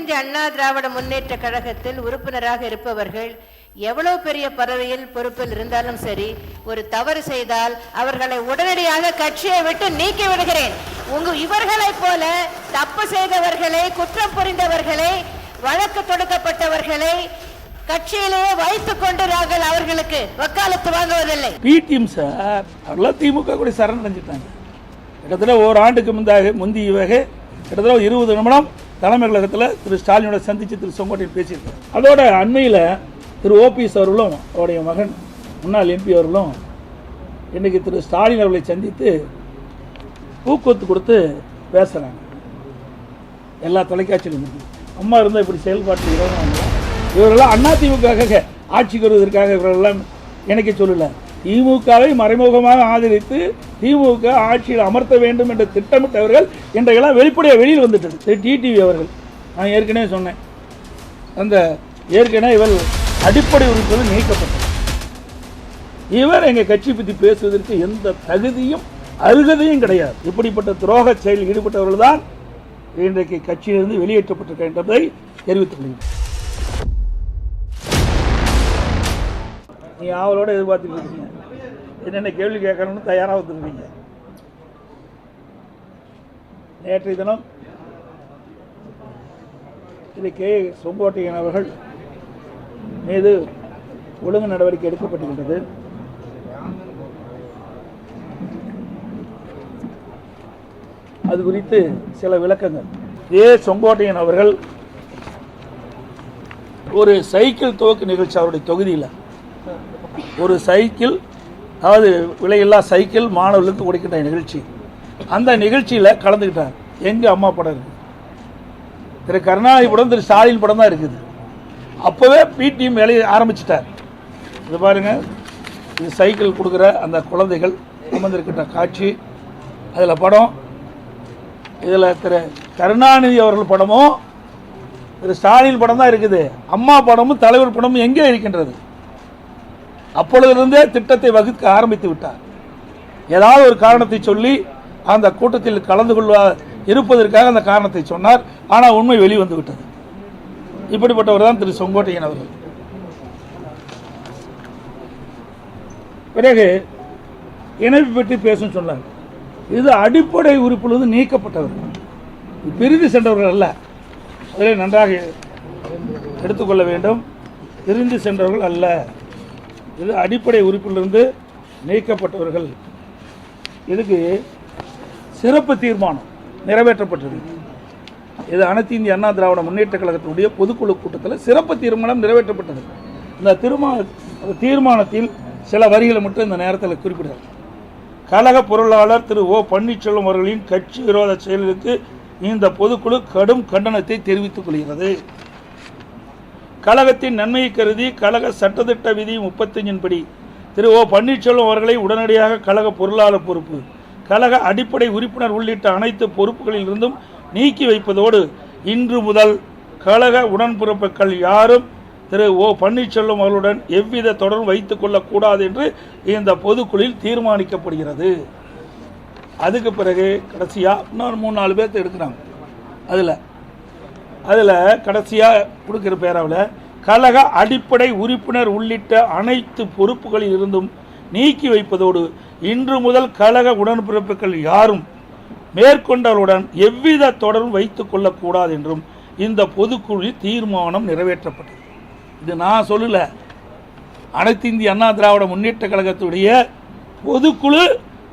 இந்திய அண்ணா திராவிட முன்னேற்ற கழகத்தில் உறுப்பினராக இருப்பவர்கள் எவ்வளவு பெரிய பதவியில் பொறுப்பில் இருந்தாலும் சரி ஒரு தவறு செய்தால் அவர்களை உடனடியாக கட்சியை விட்டு நீக்கி விடுகிறேன். உங்க இவர்களைப் போல தப்பு செய்தவர்களை குற்றம் புரிந்தவர்களை வழக்கு தொடுக்கப்பட்டவர்களை கட்சியிலேயே வைத்துக் கொண்டு நாங்கள் அவர்களுக்கு வக்காலத்து வாங்குவதில்லை. பிடிஎம் சார் அவரெல்லாம் திமுக கூட சரணடைஞ்சிட்டாங்க. கிட்டத்தட்ட ஓராண்டுக்கு முந்தாக முந்தியவாக கிட்டத்தட்ட இருபது நிமிடம் தலைமையகத்தில் திரு ஸ்டாலினோட சந்தித்து திரு செங்கோட்டையன் பேசியிருக்காரு. அதோட அண்மையில் திரு ஓபிஎஸ் அவர்களும் அவருடைய மகன் முன்னாள் எம்பி அவர்களும் இன்னைக்கு திரு ஸ்டாலின் அவர்களை சந்தித்து ஊக்குவத்து கொடுத்து பேசுகிறாங்க எல்லா தொலைக்காட்சியிலும் அம்மா இருந்தால் இப்படி செயல்பாட்டு இவரெல்லாம் அதிமுக ஆட்சிக்கு வருவதற்காக இவர்களெல்லாம் இணைக்க சொல்லலை. திமுகவை மறைமுகமாக ஆதரித்து திமுக ஆட்சியில் அமர்த்த வேண்டும் என்று திட்டமிட்டவர்கள் இன்றைக்கெல்லாம் வெளிப்படையாக வெளியில் வந்துட்டது. திரு டிடிவி அவர்கள். நான் ஏற்கனவே சொன்னேன். அந்த ஏற்கனவே இவர் அடிப்படை உறுப்பினர் நீக்கப்பட்டது. இவர் எங்கள் கட்சி பற்றி பேசுவதற்கு எந்த தகுதியும் அருகதையும் கிடையாது. இப்படிப்பட்ட துரோக செயலில் ஈடுபட்டவர்கள் தான் இன்றைக்கு கட்சியிலிருந்து வெளியேற்றப்பட்டிருக்க என்பதை தெரிவித்துக் கொள்கிறேன். நீ ஆவலோட எதிர்பார்த்துட்டு இருக்கீங்க. என்னென்ன கேள்வி கேட்கணும்னு தயாராக வந்துருக்கீங்க நேற்றைய தினம் திரு கே. செங்கோட்டையன் அவர்கள் மீது ஒழுங்கு நடவடிக்கை எடுக்கப்பட்டிருக்கிறது. அது குறித்து சில விளக்கங்கள். ஏ செங்கோட்டையன் அவர்கள் ஒரு சைக்கிள் துவக்கு நிகழ்ச்சி அவருடைய தொகுதியில் ஒரு சைக்கிள் அதாவது விலையில்லா சைக்கிள் மாணவர்களுக்கு கொடுக்கின்ற நிகழ்ச்சி. அந்த நிகழ்ச்சியில் கலந்துக்கிட்டார். எங்கே அம்மா படம் இருக்குது திரு கருணாநிதி படம் திரு ஸ்டாலின் படம் தான் இருக்குது. அப்போவே பிடிஎம் வேலையை ஆரம்பிச்சிட்டார். இது பாருங்க இது சைக்கிள் கொடுக்குற அந்த குழந்தைகள் அமர்ந்திருக்கின்ற காட்சி. அதில் படம் இதில் திரு கருணாநிதி அவர்கள் படமும் திரு ஸ்டாலின் படம் தான் இருக்குது. அம்மா படமும் தலைவர் படமும் எங்கே இருக்கின்றது? அப்பொழுதிலிருந்தே திட்டத்தை வகுக்க ஆரம்பித்து விட்டார். ஏதாவது ஒரு காரணத்தை சொல்லி அந்த கூட்டத்தில் கலந்து கொள்ள இருப்பதற்காக அந்த காரணத்தை சொன்னார். ஆனால் உண்மை வெளிவந்து விட்டது இப்படிப்பட்டவர் தான் திரு செங்கோட்டையன் அவர்கள். பிறகு இணைப்பு பற்றி பேசும் சொன்னார். இது அடிப்படை உறுப்பிலிருந்து நீக்கப்பட்டவர். பிரிந்து சென்றவர்கள் அல்ல. அதில் நன்றாக எடுத்துக்கொள்ள வேண்டும். பிரிந்து சென்றவர்கள் அல்ல. இது அடிப்படை உறுப்பிலிருந்து நீக்கப்பட்டவர்கள். இதுக்கு சிறப்பு தீர்மானம் நிறைவேற்றப்பட்டது. இது அனைத்து இந்திய அண்ணா திராவிட முன்னேற்ற கழகத்தினுடைய பொதுக்குழு கூட்டத்தில் சிறப்பு தீர்மானம் நிறைவேற்றப்பட்டது. இந்த தீர்மான அந்த தீர்மானத்தில் சில வரிகளை மட்டும் இந்த நேரத்தில் குறிப்பிடுகிறார் கழக பொருளாளர் திரு ஓ பன்னீர்செல்வம் அவர்களின் கட்சி விரோத செயலுக்கு இந்த பொதுக்குழு கடும் கண்டனத்தை தெரிவித்துக் கொள்கிறது. கழகத்தின் நன்மையை கருதி கழக சட்டத்திட்ட விதி முப்பத்தஞ்சின் படி திரு ஓ பன்னீர்செல்வம் அவர்களை உடனடியாக கழக பொருளாளர் பொறுப்பு கழக அடிப்படை உறுப்பினர் உள்ளிட்ட அனைத்து பொறுப்புகளிலிருந்தும் நீக்கி வைப்பதோடு இன்று முதல் கழக உடன்பிறப்புகள் யாரும் திரு ஓ பன்னீர்செல்வம் அவர்களுடன் எவ்வித தொடர்பு வைத்துக் கொள்ளக்கூடாது என்று இந்த பொதுக்குழுவில் தீர்மானிக்கப்படுகிறது. அதுக்கு பிறகு கடைசியாக இன்னொரு மூணு நாலு பேர்த்த எடுக்கிறாங்க. அதில் அதில் கடைசியாக கொடுக்குற பேராவில் கழக அடிப்படை உறுப்பினர் உள்ளிட்ட அனைத்து பொறுப்புகளில் இருந்தும் நீக்கி வைப்பதோடு இன்று முதல் கழக உடன்பிறப்புகள் யாரும் மேற்கொண்டவருடன் எவ்வித தொடர்பும் வைத்துக் கொள்ளக்கூடாது என்றும் இந்த பொதுக்குழு தீர்மானம் நிறைவேற்றப்பட்டது. இது நான் சொல்லல. அனைத்து இந்திய அண்ணா திராவிட முன்னேற்ற கழகத்துடைய பொதுக்குழு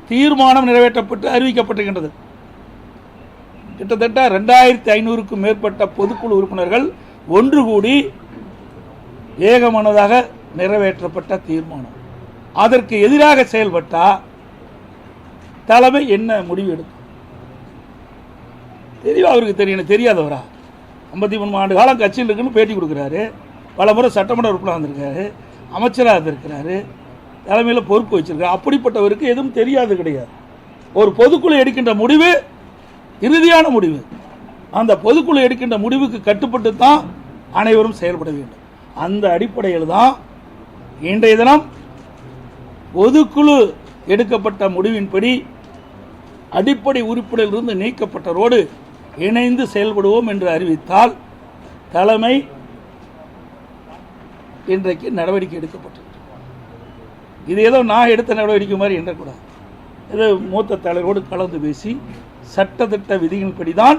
தீர்மானம் நிறைவேற்றப்பட்டு அறிவிக்கப்பட்டிருக்கின்றது. கிட்டத்தட்ட ரெண்டாயிரத்தி ஐநூறுக்கும் மேற்பட்ட பொதுக்குழு உறுப்பினர்கள் ஒன்று கூடி ஏகமனதாக நிறைவேற்றப்பட்ட தீர்மானம். அதற்கு எதிராக செயல்பட்டால் தலைமை என்ன முடிவு எடுக்கும்? தெரியும் அவருக்கு தெரியும் தெரியாதவரா? ஐம்பத்தி மூணு ஆண்டு காலம் கட்சியில் இருக்குன்னு பேட்டி கொடுக்குறாரு. பல முறை சட்டமன்ற உறுப்பினர் வந்திருக்காரு அமைச்சராக இருந்திருக்கிறாரு. தலைமையில் பொறுப்பு வச்சிருக்காரு அப்படிப்பட்டவருக்கு எதுவும் தெரியாது கிடையாது. ஒரு பொதுக்குழு எடுக்கின்ற முடிவு இறுதியான முடிவு. அந்த பொதுக்குழு எடுக்கின்ற முடிவுக்கு கட்டுப்பட்டு தான் அனைவரும் செயல்பட வேண்டும். அந்த அடிப்படையில் தான் இன்றைய தினம் பொதுக்குழு எடுக்கப்பட்ட முடிவின்படி அடிப்படை உறுப்பினரிலிருந்து நீக்கப்பட்டரோடு இணைந்து செயல்படுவோம் என்று அறிவித்தால் தலைமை இன்றைக்கு நடவடிக்கை எடுக்கப்பட்டது இது ஏதோ நான் எடுத்த நடவடிக்கை மாதிரி எண்ணக்கூடாது இது மூத்த தலைவரோடு கலந்து பேசி சட்டத்திட்ட விதியின்படி தான்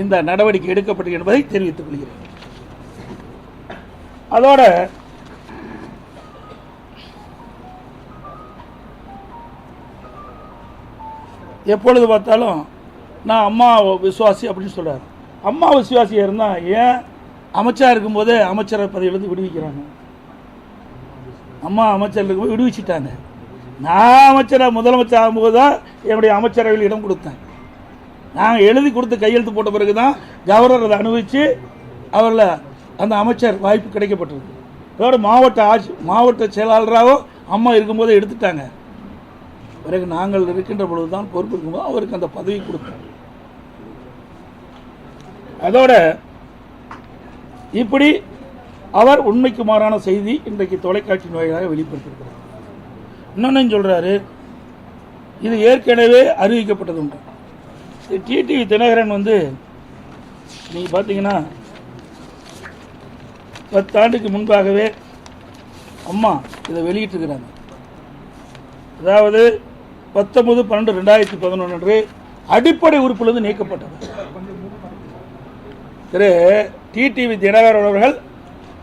இந்த நடவடிக்கை எடுக்கப்பட்டது என்பதை தெரிவித்துக் கொள்கிறேன். அதோட எப்பொழுது பார்த்தாலும் நான் அம்மா விசுவாசி அப்படின்னு சொல்றாரு. அம்மா விசுவாசியாக இருந்தால் ஏன் அமைச்சா இருக்கும்போதே அமைச்சர் பதவியிலிருந்து விடுவிக்கிறாங்க? அம்மா அமைச்சர் இருக்கும்போது விடுவிச்சிட்டாங்க. நான் அமைச்சராக முதலமைச்சர் ஆகும்போது தான் என்னுடைய அமைச்சரவையில் இடம் கொடுத்தேன். நாங்கள் எழுதி கொடுத்து கையெழுத்து போட்ட பிறகு தான் கவர்னர் அதை அனுபவித்து அவரில் அந்த அமைச்சர் வாய்ப்பு கிடைக்கப்பட்டது அதோட மாவட்ட ஆட்சி மாவட்ட செயலாளராகவும் அம்மா இருக்கும்போது எடுத்துட்டாங்க. பிறகு நாங்கள் இருக்கின்ற பொழுது தான் பொறுப்பு இருக்கும்போது அவருக்கு அந்த பதவி கொடுத்தோம். அதோட இப்படி அவர் உண்மைக்கு மாறான செய்தி இன்றைக்கு தொலைக்காட்சி வாயிலாக வெளிப்படுத்தியிருக்கிறார். இன்னொன்னு சொல்கிறாரு இது ஏற்கனவே அறிவிக்கப்பட்டது உண்டு டிடிவி தினகரன் வந்து நீங்கள் பார்த்தீங்கன்னா பத்தாண்டுக்கு முன்பாகவே அம்மா இதை வெளியிட்டிருக்கிறாங்க. அதாவது பத்தொன்பது பன்னெண்டு ரெண்டாயிரத்தி பதினொன்று அடிப்படை உறுப்பிலிருந்து நீக்கப்பட்டது. திரு டிடிவி தினகரன் அவர்கள்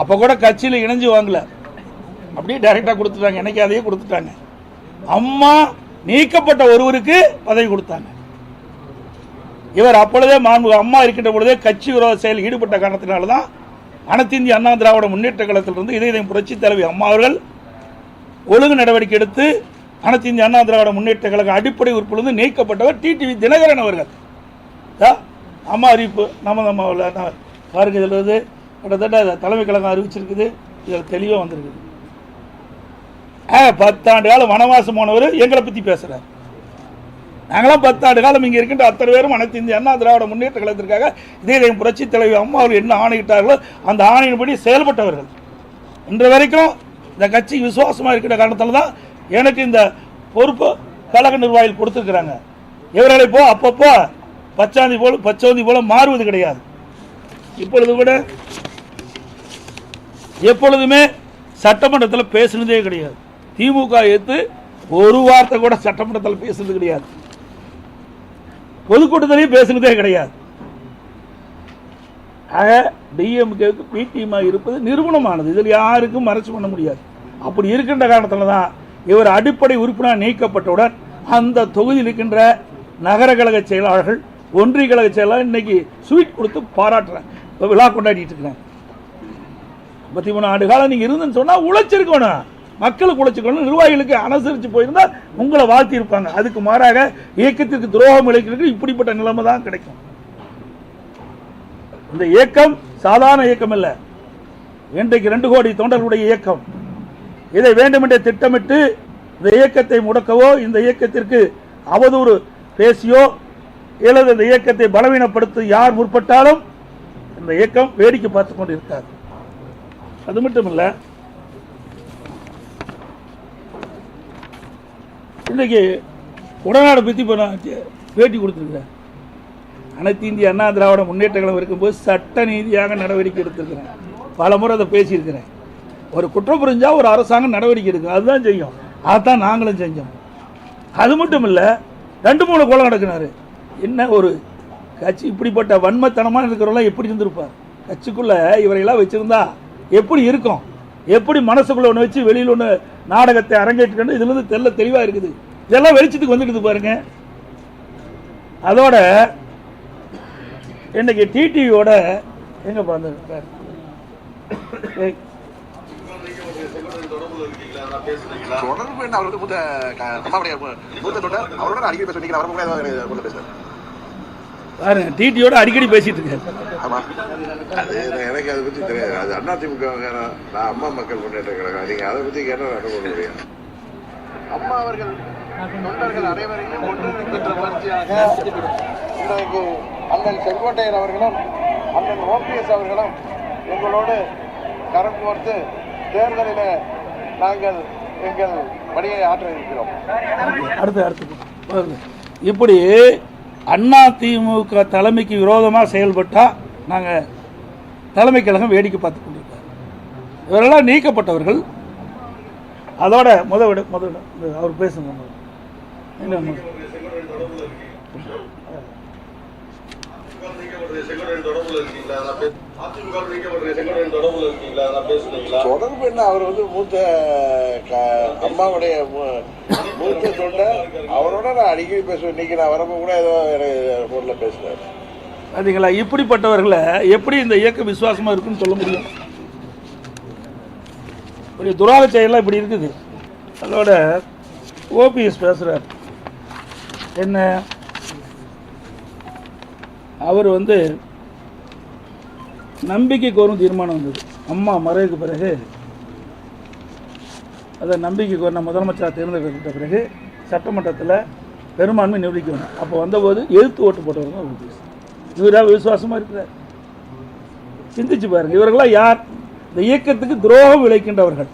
அப்போ கூட கட்சியில் இணைஞ்சு வாங்கல. அப்படியே டைரெக்டாக கொடுத்துட்டாங்க. எனக்கு அதையே கொடுத்துட்டாங்க. அம்மா நீக்கப்பட்ட ஒருவருக்கு பதவி கொடுத்தாங்க. இவர் அப்பொழுதே மாண்பு அம்மா இருக்கின்ற பொழுதே கட்சி விரோத செயலில் ஈடுபட்ட காரணத்தினால தான் அனைத்து இந்திய அண்ணா திராவிட முன்னேற்ற கழகத்திலிருந்து இதயம் புரட்சி தலைவி அம்மா அவர்கள் ஒழுங்கு நடவடிக்கை எடுத்து அனைத்து இந்திய அண்ணா திராவிட முன்னேற்ற கழக அடிப்படை உறுப்பிலிருந்து நீக்கப்பட்டவர் டிடிவி தினகரன் அவர்கள். அம்மா அறிவிப்பு. நம்ம நம்ம பாருங்க இதில் கிட்டத்தட்ட தலைமை கழகம் அறிவிச்சிருக்குது. இதில் தெளிவாக வந்திருக்குது. ஆ பத்தாண்டு காலம் வனவாசம் போனவர் எங்களை பற்றி பேசுகிறார் நாங்களாம் பத்தாண்டு காலம் இங்கே இருக்கின்ற அத்தனை பேரும் அனைத்து இந்திய அண்ணா திராவிட முன்னேற்ற கழகத்திற்காக இதே புரட்சி தலைவி அம்மா அவர்கள் என்ன ஆணையிட்டார்களோ அந்த ஆணையின்படி செயல்பட்டவர்கள். இன்று வரைக்கும் இந்த கட்சி விசுவாசமாக இருக்கிற காரணத்தால் தான் எனக்கு இந்த பொறுப்பு கழக நிர்வாகிகள் கொடுத்துருக்குறாங்க. இவர்களை போ அப்பப்போ பச்சாந்தி போல பச்சோந்தி போல மாறுவது கிடையாது. இப்பொழுது கூட எப்பொழுதுமே சட்டமன்றத்தில் பேசுனதே கிடையாது. திமுக எடுத்து ஒரு வார்த்தை கூட சட்டமன்றத்தில் பேசுனது கிடையாது. பொதுக்கூட்டத்திலையும் பேசுனதே கிடையாது. ஆக டிஎம்கேவுக்கு பிடிஎம் இருப்பது நிறுவனமானது. இதில் யாருக்கும் மறைச்சு பண்ண முடியாது. அப்படி இருக்கின்ற காரணத்தில் தான் இவர் அடிப்படை உறுப்பினர் நீக்கப்பட்டவுடன் அந்த தொகுதியில் இருக்கின்ற நகர கழக செயலாளர்கள் ஒன்றிய கழக செயலாளர் இன்னைக்கு ஸ்வீட் கொடுத்து பாராட்டுறாங்க. விழா கொண்டாடிட்டு இருக்கிறாங்க முப்பத்தி மூணு ஆண்டு காலம் நீங்க இருந்துன்னு சொன்னா உழைச்சிருக்கணும். மக்களுக்கு உழைச்சிக்கணும் நிர்வாகிகளுக்கு அனுசரிச்சு போயிருந்தா உங்களை வாழ்த்தி இருப்பாங்க. அதுக்கு மாறாக இயக்கத்திற்கு துரோகம் இழைக்கிறதுக்கு இப்படிப்பட்ட நிலைமை தான் கிடைக்கும். இந்த இயக்கம் சாதாரண இயக்கம் இல்ல. இன்றைக்கு ரெண்டு கோடி தொண்டர்களுடைய இயக்கம். இதை வேண்டுமென்றே திட்டமிட்டு இந்த இயக்கத்தை முடக்கவோ இந்த இயக்கத்திற்கு அவதூறு பேசியோ அல்லது இந்த இயக்கத்தை பலவீனப்படுத்த யார் முற்பட்டாலும் இந்த இயக்கம் வேடிக்கை பார்த்து கொண்டு இருக்காது அது மட்டும் இல்லை இன்னைக்கு உடநாடை பற்றி இப்போ நான் பேட்டி கொடுத்துருக்கிறேன் அனைத்து இந்திய அண்ணா திராவிட முன்னேற்ற கழகம் இருக்கும்போது சட்ட நீதியாக நடவடிக்கை எடுத்திருக்கிறேன். பல முறை அதை பேசியிருக்கிறேன். ஒரு குற்றம் புரிஞ்சால் ஒரு அரசாங்கம் நடவடிக்கை எடுக்கும். அதுதான் செய்யும். அதான் நாங்களும் செஞ்சோம். அது மட்டும் இல்லை ரெண்டு மூணு கோலம் நடக்கினாரு. என்ன ஒரு கட்சி இப்படிப்பட்ட வன்மத்தனமாக இருக்கிறவங்களாம் எப்படி இருந்திருப்பார்? கட்சிக்குள்ள இவரையெல்லாம் வச்சிருந்தா எப்படி இருக்கும்? எப்படி மனசுக்குள்ள ஒன்று வச்சு வெளியில் ஒன்று நாடகத்தை அரங்கேற்றுக்கணும் இதுலேருந்து தெல்ல தெளிவாக இருக்குது. இதெல்லாம் வெளிச்சத்துக்கு வந்துடுது பாருங்க. அதோட இன்னைக்கு டிடிவியோட எங்க பாருங்க தொடர்பு என்ன? மூத்த அவரோட அடிக்கடி பேசுறீங்க அவர் கூட பேசுறேன் பாருங்க டிடியோட அடிக்கடி பேசிட்டு இருக்காரு ஆமா. அது எனக்கு அதை பத்தி தெரியாது. அது அண்ணா திமுக நான் அம்மா மக்கள் முன்னேற்ற கழகம் நீங்க அதை பத்தி கேட்டா பண்ண முடியும் அம்மா அவர்கள் தொண்டர்கள் அனைவரையும் ஒன்றிணைக்கின்ற முயற்சியாக இன்றைக்கு அண்ணன் செங்கோட்டையன் அவர்களும் அண்ணன் ஓபிஎஸ் அவர்களும் எங்களோடு கரம் கோர்த்து தேர்தலில் நாங்கள் எங்கள் பணியை ஆற்ற இருக்கிறோம். அடுத்து அடுத்து. இப்படி அண்ணா திமுக தலைமைக்கு விரோதமாக செயல்பட்டா நாங்கள் தலைமை கழகம் வேடிக்கை பார்த்து கொண்டிருக்காரு. இவரெல்லாம் நீக்கப்பட்டவர்கள். அதோட முதல் விட தொடர்பு என்ன? அவர் வந்து மூத்த அம்மாவுடைய மூத்த தொண்டர். அவரோட நான் அடிக்கடி பேசுவேன். இன்னைக்கு நான் வரப்போ கூட ஏதோ எனக்கு ஃபோனில் பேசினார் பார்த்தீங்களா இப்படிப்பட்டவர்களை எப்படி இந்த இயக்கம் விசுவாசமாக இருக்குன்னு சொல்ல முடியும்? இப்படி துராக செயலாம் இப்படி இருக்குது. அதோட ஓபிஎஸ் பேசுகிறார் என்ன? அவர் வந்து நம்பிக்கை கோரும் தீர்மானம் வந்தது. அம்மா மறைவுக்கு பிறகு அதை நம்பிக்கை கோரின முதலமைச்சராக தேர்ந்தெடுக்கப்பட்ட பிறகு சட்டமன்றத்தில் பெரும்பான்மை நிரூபிக்கணும் அப்போ வந்தபோது எழுத்து ஓட்டு போட்டவர் தான் ஓபிஎஸ் இவராக விசுவாசமாக இருக்கிறார். சிந்திச்சு பாருங்கள் இவர்களாம் யார்? இந்த இயக்கத்துக்கு துரோகம் விளைக்கின்றவர்கள்.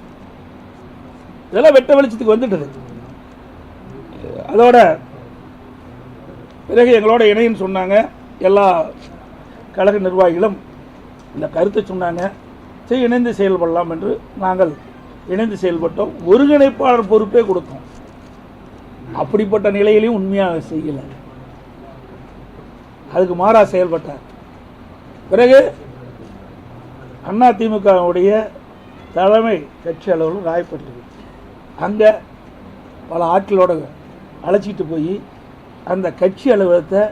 இதெல்லாம் வெட்ட வெளிச்சத்துக்கு வந்துட்டது. அதோட பிறகு எங்களோட இணைன்னு சொன்னாங்க. எல்லா கழக நிர்வாகிகளும் இந்த கருத்தை சொன்னாங்க. சரி இணைந்து செயல்படலாம் என்று நாங்கள் இணைந்து செயல்பட்டோம். ஒருங்கிணைப்பாளர் பொறுப்பே கொடுத்தோம். அப்படிப்பட்ட நிலையிலையும் உண்மையாக செய்யலை. அதுக்கு மாறா செயல்பட்டார். பிறகு அண்ணா திமுகவுடைய தலைமை கட்சி அளவில் ராயப்பட்டிருக்கு அங்கே பல ஆட்களோட அழைச்சிட்டு போய் அந்த கட்சி அலுவலகத்தை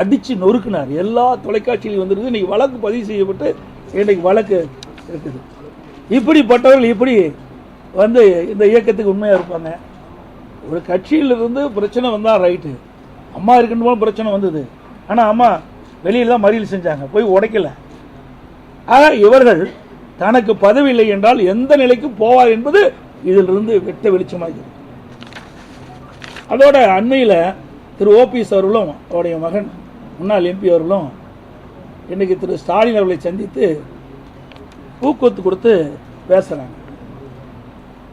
அடித்து நொறுக்குனார். எல்லா தொலைக்காட்சியிலையும் வந்துருது இன்னைக்கு வழக்கு பதிவு செய்யப்பட்டு இன்னைக்கு வழக்கு இருக்குது. இப்படிப்பட்டவர்கள் இப்படி வந்து இந்த இயக்கத்துக்கு உண்மையாக இருப்பாங்க. ஒரு கட்சியிலிருந்து பிரச்சனை வந்தால் ரைட்டு அம்மா இருக்குன்னு பிரச்சனை வந்தது. ஆனால் அம்மா வெளியில் தான் மறியல் செஞ்சாங்க. போய் உடைக்கல. ஆக இவர்கள் தனக்கு பதவி இல்லை என்றால் எந்த நிலைக்கு போவார் என்பது இதிலிருந்து வெட்ட வெளிச்சமாகிறது அதோட அண்மையில் திரு ஓபிஎஸ் அவர்களும் அவருடைய மகன் முன்னாள் எம்பி அவர்களும் இன்னைக்கு திரு ஸ்டாலின் அவர்களை சந்தித்து ஊக்குவத்து கொடுத்து பேசுகிறாங்க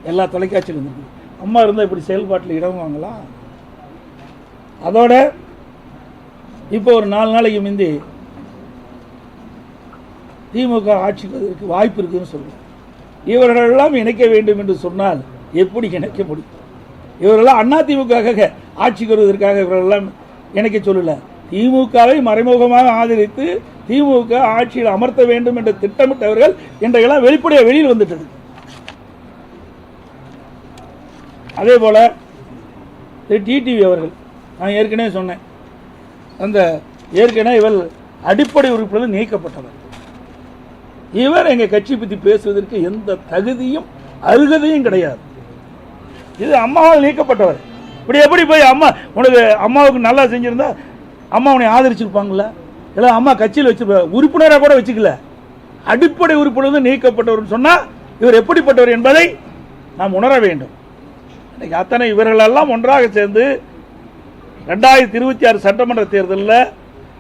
எல்லா தொலைக்காட்சியிலும் இருந்து அம்மா இருந்தால் இப்படி செயல்பாட்டில் இடங்குவாங்களா அதோட இப்போ ஒரு நாலு நாளைக்கு முந்தி திமுக ஆட்சிக்கு வாய்ப்பு இருக்குதுன்னு சொல்லுவோம் இவர்களெல்லாம் இணைக்க வேண்டும் என்று சொன்னால் எப்படி இணைக்க முடியும்? இவரெல்லாம் அண்ணா திமுக ஆட்சிக்கு வருவதற்காக இவரெல்லாம் இணைக்க சொல்லலை. திமுகவை மறைமுகமாக ஆதரித்து திமுக ஆட்சியில் அமர்த்த வேண்டும் என்று திட்டமிட்டவர்கள் இன்றையெல்லாம் வெளிப்படையாக வெளியில் வந்துட்டது. அதே போல டிடிவி அவர்கள் நான் ஏற்கனவே சொன்னேன். அந்த ஏற்கனவே இவர் அடிப்படை உறுப்பினர் நீக்கப்பட்டவர். இவர் எங்க கட்சி பத்தி பேசுவதற்கு எந்த தகுதியும் அருகதையும் கிடையாது. இது அம்மாவால் நீக்கப்பட்டவர். இப்படி எப்படி போய் அம்மா உனக்கு அம்மாவுக்கு நல்லா செஞ்சிருந்தா அம்மா உன்னை ஆதரிச்சிருப்பாங்கல்ல? இல்லை அம்மா கட்சியில் வச்சு உறுப்பினராக கூட வச்சுக்கல. அடிப்படை உறுப்பினர் நீக்கப்பட்டவர்னு சொன்னால் இவர் எப்படிப்பட்டவர் என்பதை நாம் உணர வேண்டும். இன்றைக்கு அத்தனை இவர்களெல்லாம் ஒன்றாக சேர்ந்து ரெண்டாயிரத்தி இருபத்தி ஆறு சட்டமன்ற தேர்தலில்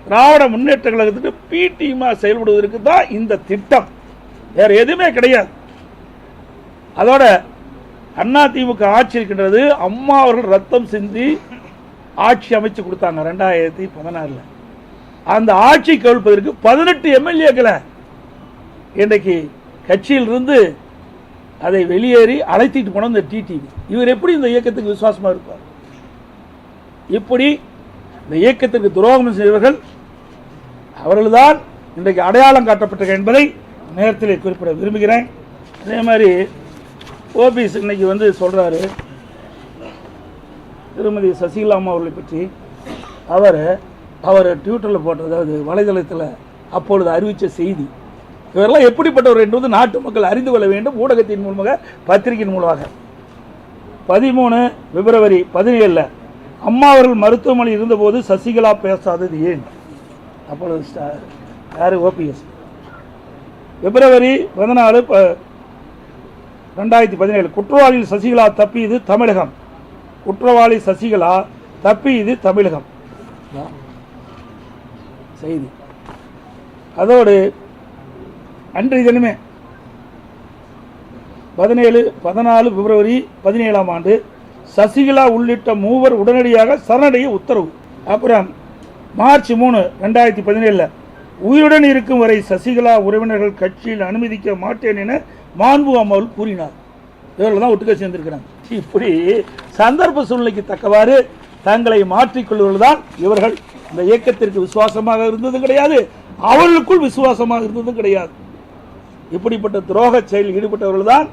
திராவிட முன்னேற்ற கழகத்துக்கு பிடிமா செயல்படுவதற்கு தான் இந்த திட்டம். வேறு எதுவுமே கிடையாது. அதோட அண்ணா ஆட்சி இருக்கின்றது அம்மா அவர்கள் ரத்தம் சிந்தி ஆட்சி அமைச்சு கொடுத்தாங்க ரெண்டாயிரத்தி பதினாறில். அந்த ஆட்சி கவிழ்ப்பதற்கு பதினெட்டு எம்எல்ஏக்களை இன்றைக்கு கட்சியிலிருந்து அதை வெளியேறி அழைத்திட்டு போன இந்த டிடிவி. இவர் எப்படி இந்த இயக்கத்துக்கு விசுவாசமா இருப்பார்? இப்படி இந்த இயக்கத்திற்கு துரோகம் செய்தவர்கள் அவர்கள்தான் இன்றைக்கு அடையாளம் காட்டப்பட்டது என்பதை நேரத்தில் குறிப்பிட விரும்புகிறேன். அதே மாதிரி ஓபிஎஸ் இன்னைக்கு வந்து சொல்றாரு திருமதி சசிகலா அம்மா அவர்களை பற்றி அவர் அவர் ட்விட்டரில் போட்ட அதாவது வலைதளத்தில் அப்பொழுது அறிவித்த செய்தி. இவரெல்லாம் எப்படிப்பட்டவர் என்பது நாட்டு மக்கள் அறிந்து கொள்ள வேண்டும். ஊடகத்தின் மூலமாக பத்திரிகையின் மூலமாக. பதிமூணு பிப்ரவரி பதினேழில் அம்மா அவர்கள் மருத்துவமனையில் இருந்தபோது சசிகலா பேசாதது ஏன்? அப்பொழுது ஸ்டா- ஓபிஎஸ். பிப்ரவரி பதினாலு ரெண்டாயிரத்தி பதினேழு குற்றவாளியில் சசிகலா தப்பியது தமிழகம். குற்றவாளி சசிகலா தப்பியது தமிழகம். இதான் செய்தி. அதோடு அன்றைய தினமே பதினேழு பதினாலு பிப்ரவரி பதினேழாம் ஆண்டு சசிகலா உள்ளிட்ட மூவர் உடனடியாக சரணடைய உத்தரவு. அப்புறம் மார்ச் மூணு ரெண்டாயிரத்தி பதினேழில் உயிருடன் இருக்கும் வரை சசிகலா உறவினர்கள் கட்சியில் அனுமதிக்க மாட்டேன் என மாண்பு அம்மாள் கூறினார். இவர்கள் தான் ஒட்டுக்க சேர்ந்திருக்கிறாங்க. இப்படி சந்தர்ப்ப சூழ்நிலைக்கு தக்கவாறு தங்களை மாற்றிக்கொள்வதுதான் இவர்கள். இந்த இயக்கத்திற்கு விசுவாசமாக இருந்ததும் கிடையாது அவர்களுக்குள் விசுவாசமாக இருந்ததும் கிடையாது. இப்படிப்பட்ட துரோக செயலில் ஈடுபட்டவர்கள் தான்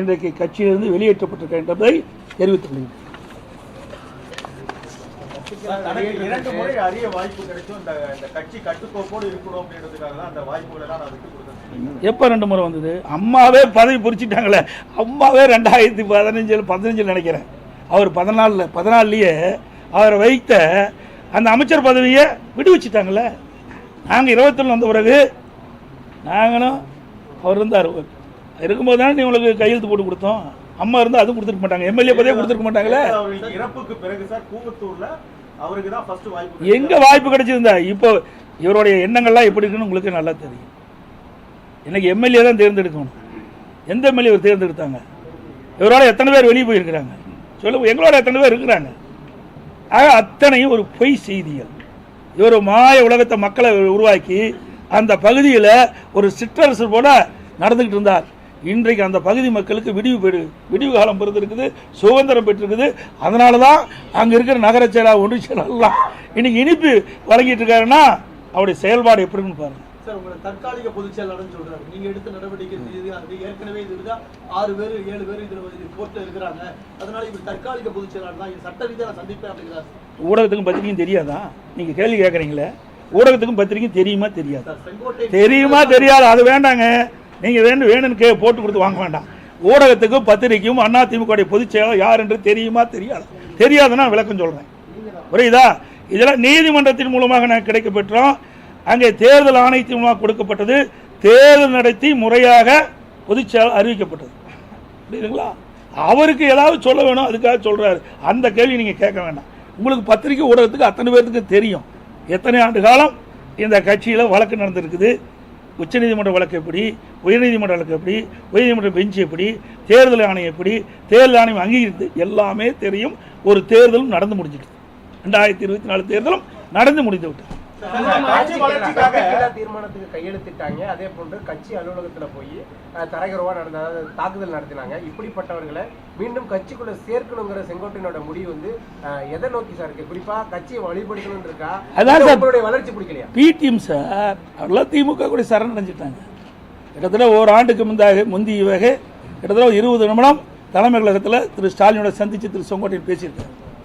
இன்றைக்கு கட்சியிலிருந்து வெளியேற்றப்பட்டிருக்க என்பதை தெரிவித்துக் கொள்கிறேன். இரண்டு முறை வாய்ப்பு கிடைச்சும் இந்த கட்சி கட்டுக்கோப்போடு இருக்கணும் அப்படின்றதுக்காக தான் அந்த வாய்ப்புகளை நான் விட்டு கொடுத்தேன். எப்போ ரெண்டு முறை வந்தது? அம்மாவே பதவி பொறிச்சிட்டாங்களே அம்மாவே ரெண்டாயிரத்தி பதினஞ்சில் பதினஞ்சில் நினைக்கிறேன். அவர் பதினாலில் பதினாலுலேயே அவரை வைத்த அந்த அமைச்சர் பதவியை விடுவிச்சிட்டாங்களே. நாங்கள் இருபத்தொன்று வந்த பிறகு நாங்களும் அவர் இருந்தார். இருக்கும்போது தானே உங்களுக்கு கையெழுத்து போட்டு கொடுத்தோம். அம்மா இருந்தால் அதுவும் கொடுத்துருக்க மாட்டாங்க. எம்எல்ஏ பதவியே கொடுத்துருக்க மாட்டாங்களே. இறப்புக்கு பிறகு சார் கூவத்தூர்ல அவருக்கு தான் ஃபர்ஸ்ட் வாய்ப்பு எங்க வாய்ப்பு கிடைச்சிருந்தா? இப்போ இவருடைய எண்ணங்கள்லாம் எப்படி இருக்குன்னு உங்களுக்கு நல்லா தெரியும். இன்றைக்கி எம்எல்ஏ தான் தேர்ந்தெடுக்கணும். எந்த எம்எல்ஏ இவர் தேர்ந்தெடுத்தாங்க? இவரோட எத்தனை பேர் வெளியே போயிருக்கிறாங்க? சொல்லுங்க எங்களோட எத்தனை பேர் இருக்கிறாங்க? ஆக அத்தனையும் ஒரு பொய் செய்திகள். இவர் மாய உலகத்தை மக்களை உருவாக்கி அந்த பகுதியில் ஒரு சிற்றரசு போல நடந்துக்கிட்டு இருந்தார். இன்றைக்கு அந்த பகுதி மக்களுக்கு விடிவு பெறு விடிவு காலம் பிறந்திருக்குது சுதந்திரம் பெற்றிருக்குது. அதனால தான் அங்கே இருக்கிற நகர செயலாளர் ஒன்று செயலாளர்லாம் இன்னைக்கு இனிப்பு வழங்கிட்டு இருக்காருன்னா அவருடைய செயல்பாடு எப்படின்னு பாருங்கள் சார் உங்களை தற்காலிக பொதுச் செயலாளர்னு சொல்றாரு. நீங்க எடுத்த நடவடிக்கை இது அது ஏற்கனவே இது இருக்கா ஆறு பேர் ஏழு பேர் இதுல வந்து கோர்ட்ல இருக்கிறாங்க. அதனால இவர் தற்காலிக பொதுச் செயலாளர் தான். இது சட்ட ரீதியா நான் சந்திப்பேன் அப்படிங்கிறார் ஊடகத்துக்கும் பத்திரிக்கையும் தெரியாதா? நீங்கள் கேள்வி கேட்குறீங்களே ஊடகத்துக்கும் பத்திரிக்கையும் தெரியுமா தெரியாது? தெரியுமா தெரியாது? அது வேண்டாங்க. நீங்க வேணும் வேணும்னு கே போட்டு கொடுத்து வாங்க வேண்டாம். ஊடகத்துக்கும் பத்திரிக்கையும் அண்ணா திமுக பொதுச் செயலாளர் யார் என்று தெரியுமா தெரியாது? தெரியாதுன்னா விளக்கம் சொல்றேன். புரியுதா? இதெல்லாம் நீதிமன்றத்தின் மூலமாக நான் கிடைக்க பெற்றோம் அங்கே தேர்தல் ஆணையத்தின் மூலமாக கொடுக்கப்பட்டது. தேர்தல் நடத்தி முறையாக பொதுச் அறிவிக்கப்பட்டது. புரியுதுங்களா? அவருக்கு ஏதாவது சொல்ல வேணும் அதுக்காக சொல்கிறாரு அந்த கேள்வி நீங்கள் கேட்க வேண்டாம். உங்களுக்கு பத்திரிக்கை ஊடகத்துக்கு அத்தனை பேர்த்துக்கு தெரியும். எத்தனை ஆண்டு காலம் இந்த கட்சியில் வழக்கு நடந்திருக்குது? உச்சநீதிமன்ற வழக்கு எப்படி? உயர்நீதிமன்ற வழக்கு எப்படி? உயர்நீதிமன்ற பெஞ்ச் எப்படி? தேர்தல் ஆணையம் எப்படி? தேர்தல் ஆணையம் அங்கீகரித்து எல்லாமே தெரியும். ஒரு தேர்தலும் நடந்து முடிஞ்சிட்டு ரெண்டாயிரத்தி இருபத்தி நாலு தேர்தலும் நடந்து முடிந்து விட்டது. கட்சி வளர்ச்சிக்காக தீர்மானத்துக்கு கையெழுத்திட்டாங்க. அதே போன்று கட்சி அலுவலகத்துல போய் அஹ், தரகுறவா நடந்த அதாவது தாக்குதல் நடத்தினாங்க. இப்படிப்பட்டவர்களை மீண்டும் கட்சிக்குள்ள சேர்க்கணுங்கிற செங்கோட்டையனோட முடிவு வந்து எதை நோக்கி சார் இருக்கு? குறிப்பா கட்சியை வழிபடுத்தணும் இருக்கா? அதான் இல்ல சார். வளர்ச்சி பிடிக்கலையா? பிடிஎம் சார் அவரெல்லாம் திமுக கூட சரணடைஞ்சிட்டாங்க. கிட்டத்தட்ட ஓராண்டுக்கு முந்தாக முந்தைய வகை கிட்டத்தட்ட இருபது நிமிடம் தலைமை கழகத்தில் திரு ஸ்டாலினோட சந்திச்சு திரு செங்கோட்டையன் பேசியிருக்காரு.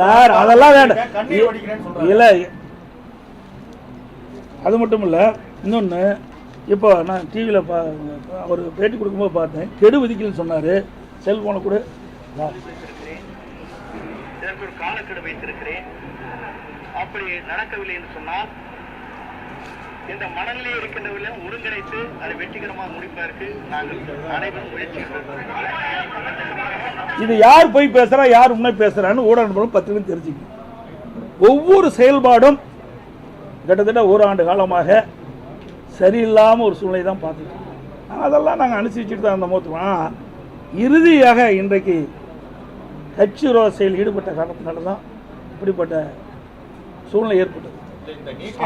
சார் அதெல்லாம் வேண்டாம். இல்லை அது மட்டும் இல்லை இன்னொன்று இப்போ நான் டிவியில் பா அவர் பேட்டி கொடுக்கும்போது பார்த்தேன். கெடு விதிக்கலன்னு சொன்னார். செல்ஃபோனை கூட. காலக்கெடு வைத்திருக்கிறேன். அப்படி நடக்கவில்லை என்று சொன்னால் இந்த மணலிலே இருக்கின்றவர்களை ஒருங்கிணைத்து அதை வெற்றிகரமாக முடிப்பதற்கு நாங்கள் அனைவரும் முயற்சி இது யார் போய் பேசுறா யார் உண்மை பேசுறான்னு ஊடக நண்பர்களும் பத்திரிகை தெரிஞ்சுக்கணும். ஒவ்வொரு செயல்பாடும் கிட்டத்தட்ட ஒரு ஆண்டு காலமாக சரியில்லாமல் ஒரு சூழ்நிலை தான் பார்த்துட்டு அதெல்லாம் நாங்கள் அனுசரிச்சுட்டு தான் இருந்த போது இறுதியாக இன்றைக்கு கட்சி ரோசையில் ஈடுபட்ட காரணத்தினால தான் இப்படிப்பட்ட சூழ்நிலை ஏற்பட்டது.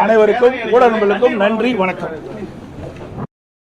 அனைவருக்கும் ஊடகங்களுக்கும் நன்றி வணக்கம்.